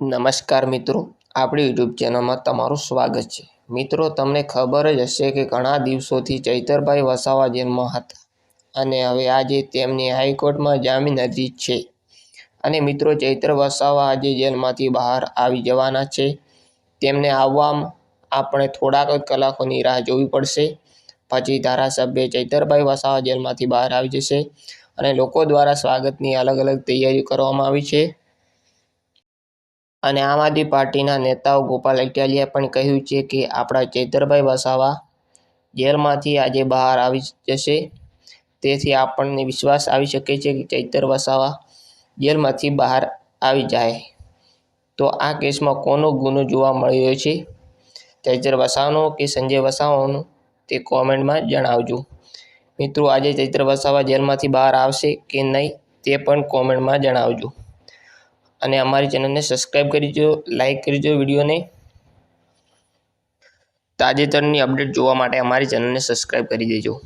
નમસ્કાર મિત્રો, આપણી યુટ્યુબ ચેનલમાં તમારું સ્વાગત છે. મિત્રો, તમને ખબર જ હશે કે ઘણા દિવસોથી ચૈતરભાઈ વસાવા જેલમાં હતા અને હવે આજે તેમની હાઈકોર્ટમાં જામીન અરજી છે. અને મિત્રો, ચૈત્ર વસાવા આજે જેલમાંથી બહાર આવી જવાના છે. તેમને આવવામાં આપણે થોડાક જ કલાકોની રાહ જોવી પડશે. પછી ધારાસભ્ય ચૈતરભાઈ વસાવા જેલમાંથી બહાર આવી જશે અને લોકો દ્વારા સ્વાગતની અલગ અલગ તૈયારીઓ કરવામાં આવી છે. અને આમ આદમી પાર્ટીના નેતાઓ ગોપાલ ઇટાલિયાએ પણ કહ્યું છે કે આપણા ચૈતરભાઈ વસાવા જેલમાંથી આજે બહાર આવી જશે. તેથી આપણને વિશ્વાસ આવી શકે છે કે ચૈતર વસાવા જેલમાંથી બહાર આવી જાય. તો આ કેસમાં કોનો ગુનો જોવા મળી રહ્યો છે? ચૈતર વસાવાનો કે સંજય વસાવાનો તે કોમેન્ટમાં જણાવજો. મિત્રો, આજે ચૈત્ર વસાવા જેલમાંથી બહાર આવશે કે નહીં તે પણ કોમેન્ટમાં જણાવજો. અને અમારી ચેનલને સબસ્ક્રાઈબ કરી દો લાઇક કરી દો વિડીયોને. તાજેતરની અપડેટ જોવા માટે અમારી ચેનલને સબસ્ક્રાઈબ કરી દેજો.